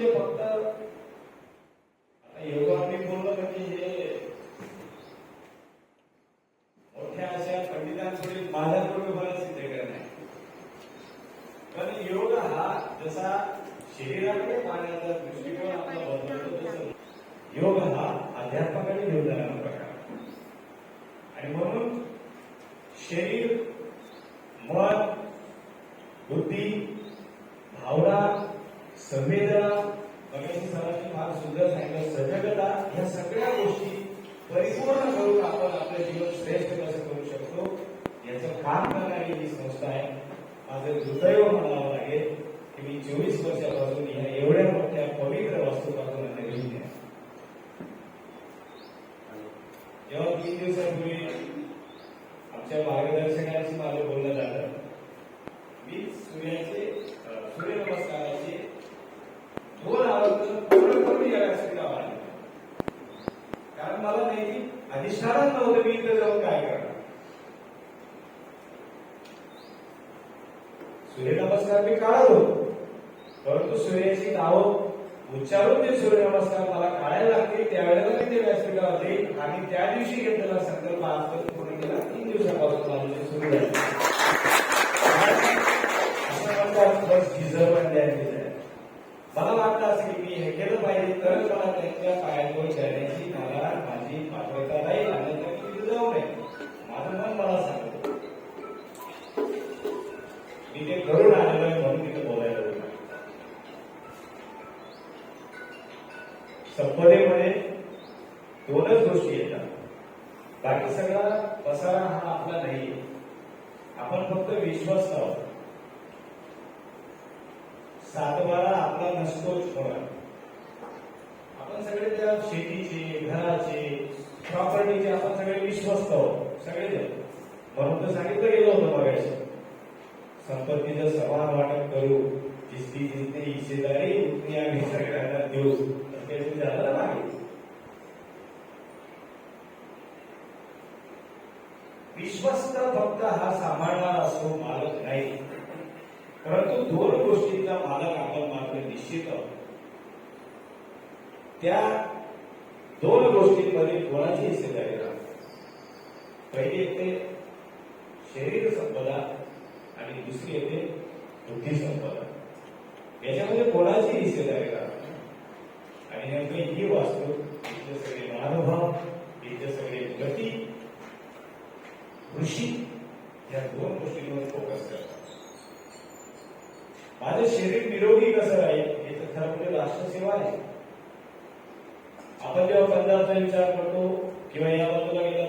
म्हणजे फक्त आता योगा मी बोललो म्हणजे हे मोठ्या अशा पंडितांपुढे माझा पूर्णपणे सिद्ध करणं आहे पण योग हा जसा शरीराकडे पाहण्याचा दृष्टिकोन आपला बदलतो तसं योग हा अध्यात्माकडे घेऊन जाणारा प्रकार. आणि म्हणून शरीर मन बुद्धी भावना संवेदना परिपूर्ण करून आपण आपलं जीवन श्रेष्ठ कसं करू शकतो याचं काम करणारी ही संस्था आहे. माझं दुर्दैव म्हणावं लागेल की मी चोवीस वर्षापासून या एवढ्या मोठ्या पवित्र वास्तूपासून निर्मित आहे जेव्हा तीन दिवसांपूर्वी आमच्या मार्गदर्शकांशी माझं बोललं झालं मी सूर्याचे कारण मला नेहमी नव्हतं मी इथं जाऊन काय करणार? सूर्यनमस्कार मी काढत होतो. परंतु सूर्याची नावं उच्चारून ते सूर्यनमस्कार मला काढायला लागतील. त्यावेळेला मी ते व्यासपीठावर जाईल आणि त्या दिवशी घेतलेला संकल्प आजपर्यंत पूर्ण केला तीन दिवसापासून माझं सुरू असं म्हणतात बस डिझर्व मला वाटतं असं की मी हे केलं पाहिजे तरच मला त्यांच्या तिथे करून आलेलो आहे म्हणून तिथे बोलायला लागलो. संपदेमध्ये दोनच गोष्टी येतात. बाकी सगळा पसारा हा आपला नाही. आपण फक्त विश्वास आहोत सातबारा आपला नसतोच मुळात आपण सगळे त्या शेतीचे घराचे प्रॉपर्टीचे आपण सगळे विश्वस्त आहोत सगळे म्हणून तर सांगितलं गेलं होतं बघायचं. संपत्तीचं समान वाटप करू जिसकी जिथे हिस्सेदारी उतनी आम्ही सगळ्यांना देऊ तर ते झालं ना विश्वस्त फक्त हा सांभाळणार असो मालक नाही. परंतु दोन गोष्टींचा मालक आपण मात्र निश्चित आहोत. त्या दोन गोष्टींमध्ये कोणाची हिस्सेदारी राहते? पहिली ते शरीर संपदा आणि दुसरी येते बुद्धी संपदा याच्यामध्ये कोणाची हिस्सेदारी का आणि नेमकं ही वास्तू इथले सगळे महानुभाव इथले सगळे गती ऋषी या दोन गोष्टींवर फोकस करतात. माझं शरीर निरोगी कसं राहील हे तर खरं म्हणजे राष्ट्रसेवा आहे. आपण जेव्हा पदार्थ विचार करतो किंवा या बाजूला गेला